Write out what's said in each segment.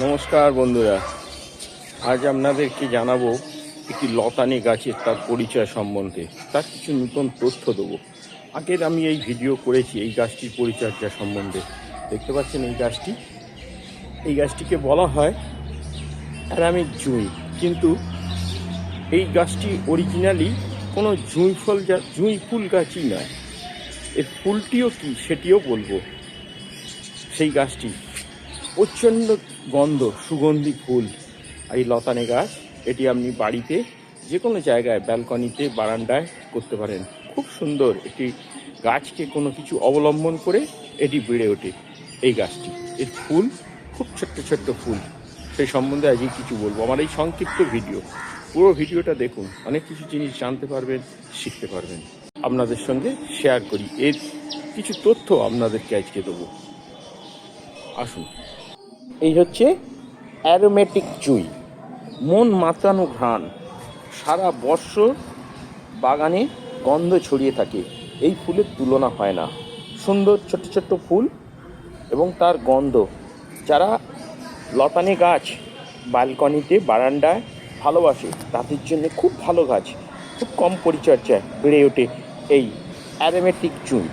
নমস্কার বন্ধুরা। আজ আপনাদেরকে জানাব একটি লতানি গাছের তার পরিচয় সম্বন্ধে। তার কিছু নতুন তথ্য দেবো। আগের আমি এই ভিডিও করেছি এই গাছটির পরিচর্যা সম্বন্ধে। দেখতে পাচ্ছেন এই গাছটি? এই গাছটিকে বলা হয় অ্যারামিক জুঁই। কিন্তু এই গাছটি অরিজিনালি কোনো জুঁই ফল যা, জুঁই ফুল গাছই নয়। এর ফুলটিও কি সেটিও বলব। সেই গাছটি প্রচণ্ড গন্ধ, সুগন্ধি ফুল। আর এই লতানে গাছ, এটি আপনি বাড়িতে যে কোনো জায়গায়, ব্যালকনিতে, বারান্দায় করতে পারেন। খুব সুন্দর একটি গাছকে কোনো কিছু অবলম্বন করে এটি বেড়ে ওঠে, এই গাছটি। এর ফুল, খুব ছোট্ট ছোট্ট ফুল। সেই সম্বন্ধে আজকে কিছু বলব। আমার এই সংক্ষিপ্ত ভিডিও। পুরো ভিডিওটা দেখুন। অনেক কিছু জিনিস জানতে পারবেন, শিখতে পারবেন। আপনাদের সঙ্গে শেয়ার করি। এর কিছু তথ্য আপনাদেরকে আজকে দেবো। আসুন। এই হচ্ছে অ্যারোমেটিক জুই। মন মাতানো ঘ্রাণ। সারা বৎসর বাগানে গন্ধ ছড়িয়ে থাকে। এই ফুলের তুলনা হয় না। সুন্দর ছোট্ট ছোট্ট ফুল এবং তার গন্ধ। যারা লতানে গাছ বালকনিতে বারান্দায় ভালোবাসে, তাদের জন্য খুব ভালো গাছ। খুব কম পরিচর্যায় বেড়ে ওঠে এই অ্যারোমেটিক জুই।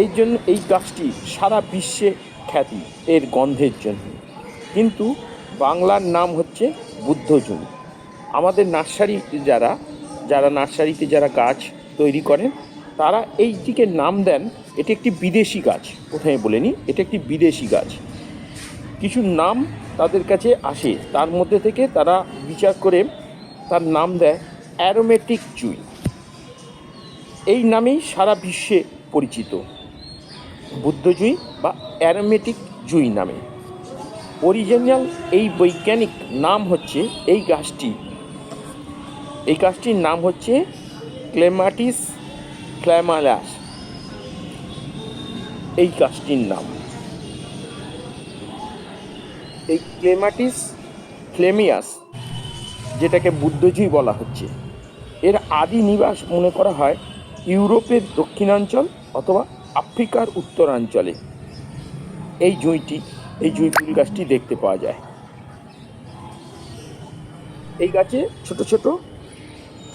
এই জন্য এই গাছটি সারা বিশ্বে খ্যাতি, এর গন্ধের জন্য। কিন্তু বাংলার নাম হচ্ছে বুদ্ধজুন। আমাদের নার্সারি যারা যারা নার্সারিতে যারা গাছ তৈরি করেন, তারা এই দিকে নাম দেন, এটি একটি বিদেশি গাছ। কোথায় বলেনি এটা একটি বিদেশি গাছ। কিছু নাম তাদের কাছে আসে, তার মধ্যে থেকে তারা বিচার করে তার নাম দেয় অ্যারোমেটিক জুই এই নামেই সারা বিশ্বে পরিচিত। বুদ্ধজুই বা অ্যারোমেটিক জুই নামে। অরিজিনাল এই বৈজ্ঞানিক নাম হচ্ছে এই গাছটি। এই গাছটির নাম হচ্ছে ক্লেমাটিস ক্ল্যামালাস এই গাছটির নাম। এই ক্লেমাটিস ক্লেমিয়াস, যেটাকে বুদ্ধজুই বলা হচ্ছে, এর আদি নিবাস মনে করা হয় ইউরোপের দক্ষিণাঞ্চল অথবা আফ্রিকার উত্তরাঞ্চলে। এই জুঁইটি, এই জুঁই ফুল গাছটি দেখতে পাওয়া যায়। এই গাছে ছোট ছোট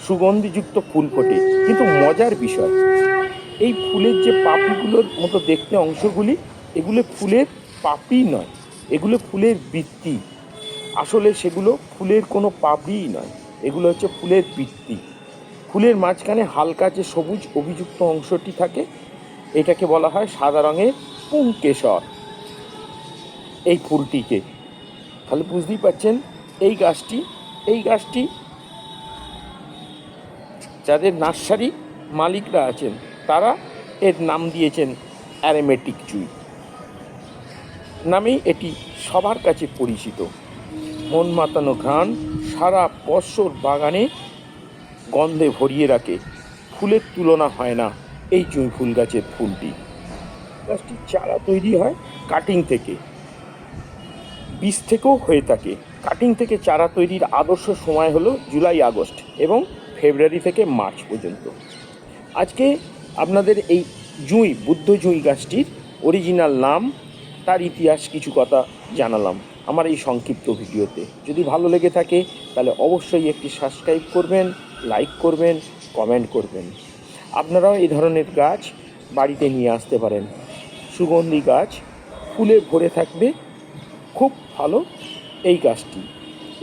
সুগন্ধিযুক্ত ফুল ফোটে, কিন্তু মজার বিষয়, এই ফুলের যে পাপড়িগুলোর মতো দেখতে অংশগুলি, এগুলো ফুলের পাপড়ি নয়, এগুলো ফুলের বৃত্তি। আসলে সেগুলো ফুলের কোনো পাপড়িই নয়, এগুলো হচ্ছে ফুলের বৃত্তি। ফুলের মাঝখানে হালকা যে সবুজ অভিযুক্ত অংশটি থাকে, এটাকে বলা হয় সাদা রঙের পুংকেশর। এই ফুলটিকে। তাহলে বুঝতেই পারছেন, এই গাছটি এই গাছটি যাদের নার্সারি মালিকরা আছেন, তারা এর নাম দিয়েছেন অ্যারেমেটিক চুই নামেই এটি সবার কাছে পরিচিত। মন মাতানো ঘ্রাণ সারা বৎসর বাগানে গন্ধে ভরিয়ে রাখে। ফুলের তুলনা হয় না এই জুঁই ফুল গাছের ফুলটি। গাছটির চারা তৈরি হয় কাটিং থেকে। বীজ থেকেও হয়ে থাকে। কাটিং থেকে চারা তৈরির আদর্শ সময় হলো জুলাই, আগস্ট এবং ফেব্রুয়ারি থেকে মার্চ পর্যন্ত। আজকে আপনাদের এই জুঁই, বুদ্ধ জুঁই গাছটির অরিজিনাল নাম, তার ইতিহাস কিছু কথা জানালাম আমার এই সংক্ষিপ্ত ভিডিওতে। যদি ভালো লেগে থাকে, তাহলে অবশ্যই একটি সাবস্ক্রাইব করবেন লাইক করবেন কমেন্ট করবেন। আপনারাও এই ধরনের গাছ বাড়িতে নিয়ে আসতে পারেন। সুগন্ধি গাছ ফুলে ভরে থাকবে খুব ভালো এই কাজটি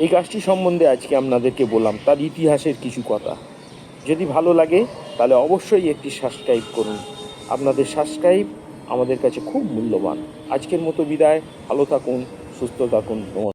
এই কাজটি সম্বন্ধে আজকে আপনাদেরকে বললাম, তার ইতিহাসের কিছু কথা। যদি ভালো লাগে, তাহলে অবশ্যই একটি সাবস্ক্রাইব করুন। আপনাদের সাবস্ক্রাইব আমাদের কাছে খুব মূল্যবান। আজকের মতো বিদায়, ভালো থাকুন, সুস্থ থাকুন